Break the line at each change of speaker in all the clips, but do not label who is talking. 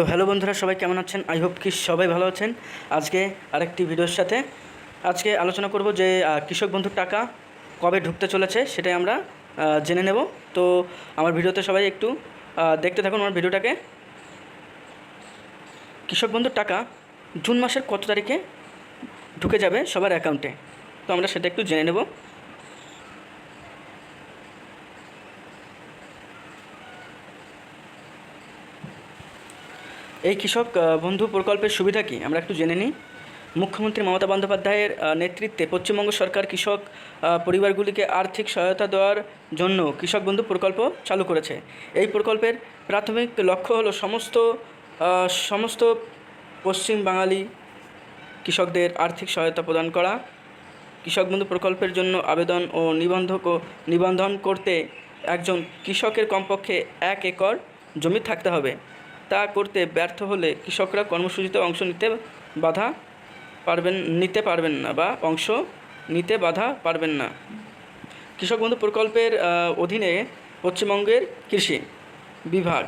তো হ্যালো বন্ধুরা, সবাই কেমন আছেন? আই হোপ কি সবাই ভালো আছেন। আজকে আরেকটি ভিডিওর সাথে আজকে আলোচনা করব যে কৃষক বন্ধুর টাকা কবে ঢুকতে চলেছে সেটাই আমরা জেনে নেব। তো আমার ভিডিওতে সবাই একটু দেখতে থাকুন আমার ভিডিওটাকে। কৃষক বন্ধুর টাকা জুন মাসের কত তারিখে ঢুকে যাবে সবার অ্যাকাউন্টে তো আমরা সেটা একটু জেনে নেব। এই কৃষক বন্ধু প্রকল্পের সুবিধা কি? আমরা একটু জেনে নিই। মুখ্যমন্ত্রী মমতা বন্দ্যোপাধ্যায়ের নেতৃত্বে পশ্চিমবঙ্গ সরকার কৃষক পরিবারগুলিকে আর্থিক সহায়তা দেওয়ার জন্য কৃষক বন্ধু প্রকল্প চালু করেছে। এই প্রকল্পের প্রাথমিক লক্ষ্য হলো সমস্ত সমস্ত পশ্চিম বাঙালি কৃষকদের আর্থিক সহায়তা প্রদান করা। কৃষক বন্ধু প্রকল্পের জন্য আবেদন ও নিবন্ধক নিবন্ধন করতে একজন কৃষকের কমপক্ষে এক একর জমি থাকতে হবে। তা করতে ব্যর্থ হলে কৃষকরা কর্মসূচিতে অংশ নিতে বাধা পারবেন, নিতে পারবেন না বা অংশ নিতে বাধা পারবেন না। কৃষক বন্ধু প্রকল্পের অধীনে পশ্চিমবঙ্গের কৃষি বিভাগ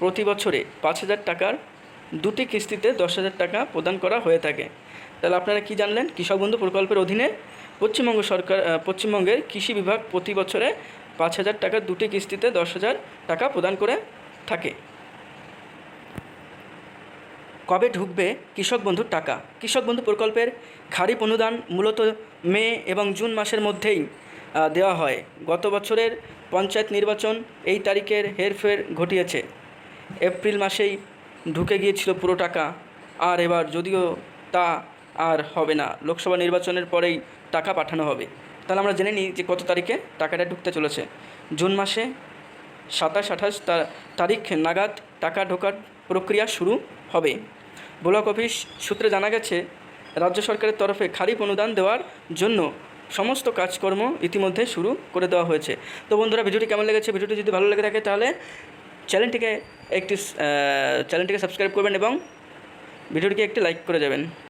প্রতি বছরে পাঁচ হাজার টাকার দুটি কিস্তিতে দশ হাজার টাকা প্রদান করা হয়ে থাকে। তাহলে আপনারা কি জানলেন? কৃষক বন্ধু প্রকল্পের অধীনে পশ্চিমবঙ্গ সরকার পশ্চিমবঙ্গের কৃষি বিভাগ প্রতি বছরে পাঁচ হাজার টাকার দুটি কিস্তিতে দশ হাজার টাকা প্রদান করে থাকে। কবে ঢুকবে কৃষক বন্ধুর টাকা? কৃষক বন্ধু প্রকল্পের খারিফ অনুদান মূলত মে এবং জুন মাসের মধ্যেই দেওয়া হয়। গত বছরের পঞ্চায়েত নির্বাচন এই তারিখের হেরফের ঘটিয়েছে। এপ্রিল মাসেই ঢুকে গিয়েছিল পুরো টাকা। আর এবার যদিও তা আর হবে না, লোকসভা নির্বাচনের পরেই টাকা পাঠানো হবে। তাহলে আমরা জেনে নিই যে কত তারিখে টাকাটা ঢুকতে চলেছে। জুন মাসে সাতাশ আঠাশ তারিখ নাগাদ টাকা ঢোকার প্রক্রিয়া শুরু হবে। ব্লক অফিস সূত্রে জানা গেছে, রাজ্য সরকারের তরফে খারিফ অনুদান দেওয়ার জন্য সমস্ত কাজকর্ম ইতিমধ্যে শুরু করে দেওয়া হয়েছে। তো বন্ধুরা, ভিডিওটি কেমন লেগেছে? ভিডিওটি যদি ভালো লেগে থাকে তাহলে চ্যানেলটিকে একটি চ্যানেলটিকে সাবস্ক্রাইব করবেন এবং ভিডিওটিকে একটি লাইক করে যাবেন।